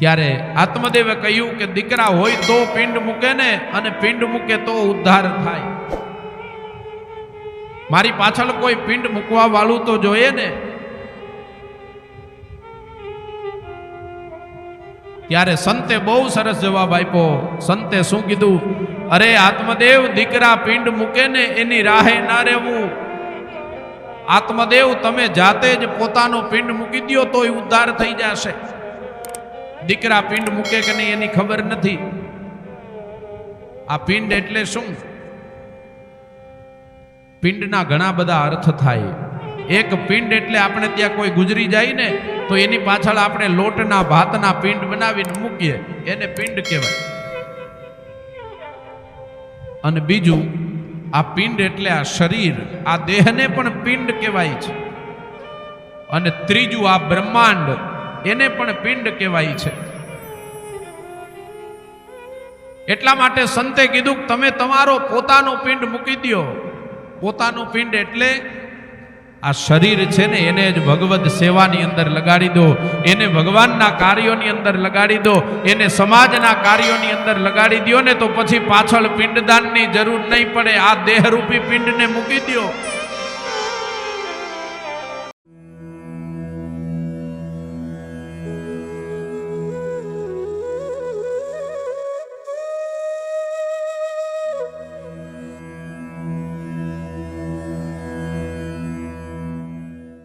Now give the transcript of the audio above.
ત્યારે આત્મદેવે કહ્યું કે દીકરા હોય તો પિંડ મૂકે ને અને પિંડ મૂકે તો ઉદ્ધાર થાય. મારી પાછળ કોઈ પિંડ મૂકવા વાળું તો જોઈએ ને? ત્યારે સંતે બહુ સરસ જવાબ આપ્યો. સંતે શું કીધું? અરે આત્મદેવ, દીકરા પિંડ મૂકે ને એની રાહે ના રહેવું. આત્મદેવ, તમે જાતે જ પોતાનો પિંડ મૂકી દો તોય ઉદ્ધાર થઈ જશે. દીકરા પિંડ મૂકે કે નહીં એની ખબર નથી. આ પિંડ એટલે શું? પિંડના ઘણા બધા અર્થ થાય. એક પિંડ એટલે આપણે ત્યાં કોઈ ગુજરી જાય ને, તો એની પાછળ આપણે લોટના, ભાતના પિંડ બનાવીને મૂકીએ. એને પિંડ કહેવાય. અને બીજું, આ પિંડ એટલે આ શરીર, આ દેહને પણ પિંડ કહેવાય છે. અને ત્રીજું, આ બ્રહ્માંડ. એને પણ પિંડ કહેવાય છે. એટલા માટે સંતે કીધું કે તમે તમારો પોતાનો પિંડ મૂકી દ્યો. પોતાનું પિંડ એટલે આ શરીર છે ને એને જ ભગવત સેવાની અંદર લગાડી દો. એને ભગવાનના કાર્યોની અંદર લગાડી દો. એને સમાજના કાર્યોની અંદર લગાડી દો ને તો પછી પાછળ પિંડદાનની જરૂર નહીં પડે. આ દેહરૂપી પિંડને મૂકી દ્યો.